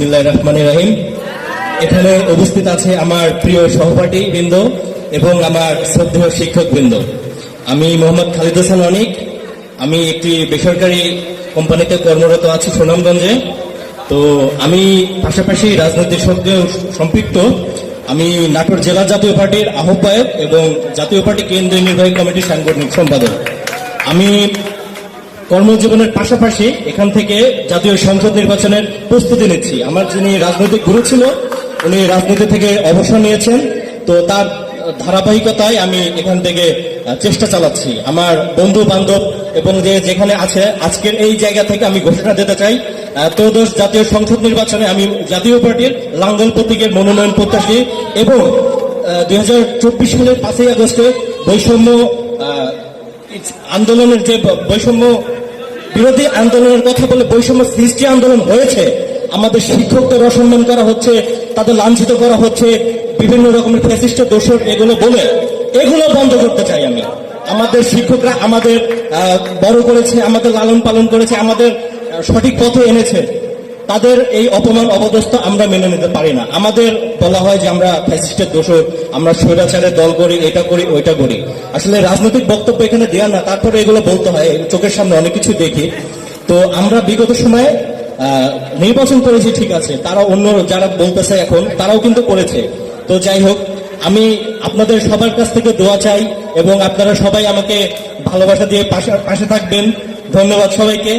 রাহিম। এখানে উপস্থিত আছে আমার প্রিয় সহপাঠী বৃন্দ এবং আমার শ্রদ্ধেয় শিক্ষক বৃন্দ। আমি মোহাম্মদ খালিদ হোসেন অনিক। আমি একটি বেসরকারি কোম্পানিতে কর্মরত আছি সুনামগঞ্জে। তো আমি পাশাপাশি রাজনৈতিক সঙ্গে সম্পৃক্ত। আমি নাটোর জেলা জাতীয় পার্টির আহ্বায়ক এবং জাতীয় পার্টি কেন্দ্রীয় নির্বাহী কমিটির সাংগঠনিক সম্পাদক। আমি কর্মজীবনের পাশাপাশি এখান থেকে জাতীয় সংসদ নির্বাচনের প্রস্তুতি নিচ্ছি। আমার যিনি রাজনৈতিক গুরু ছিল, উনি রাজনীতি থেকে অবসর নিয়েছেন। তো তার ধারাবাহিকতায় আমি এখান থেকে চেষ্টা চালাচ্ছি। আমার বন্ধু বান্ধব এবং যে যেখানে আছে, আজকের এই জায়গা থেকে আমি ঘোষণা দিতে চাই ত্রয়োদশ জাতীয় সংসদ নির্বাচনে আমি জাতীয় পার্টির লাঙ্গল প্রতীকের মনোনয়ন প্রত্যাশী এবং দুই হাজার চব্বিশ সালের পাঁচই আগস্টে বৈষম্য আন্দোলনের যে বৈষম্য বিরোধী আন্দোলনের কথা বলে বৈষম্য সৃষ্টি আন্দোলন হয়েছে, আমাদের শিক্ষকদের অসম্মান করা হচ্ছে, তাদের লাঞ্ছিত করা হচ্ছে, বিভিন্ন রকমের ফ্যাসিস্ট দোষক এগুলো বলে, এগুলো বন্ধ করতে চাই আমি। আমাদের শিক্ষকরা আমাদের বড় করেছে, আমাদের লালন পালন করেছে, আমাদের সঠিক পথে এনেছে। তাদের এই অপমান অবদস্থ আমরা মেনে নিতে পারি না। আমাদের বলা হয় যে আমরা ফ্যাসিস্টের দোষর, আমরা স্বৈরাচারের দল করি, এটা করি, ওইটা করি। আসলে রাজনৈতিক বক্তব্য এখানে দেওয়া না, তারপরে এগুলো বলতে হয় চোখের সামনে অনেক কিছু দেখি। তো আমরা বিগত সময়ে নির্বাচন করেছি, ঠিক আছে তারা অন্য যারা বলতেছে এখন, তারাও কিন্তু করেছে। তো যাই হোক, আমি আপনাদের সবার কাছ থেকে দোয়া চাই এবং আপনারা সবাই আমাকে ভালোবাসা দিয়ে পাশে পাশে থাকবেন। ধন্যবাদ সবাইকে।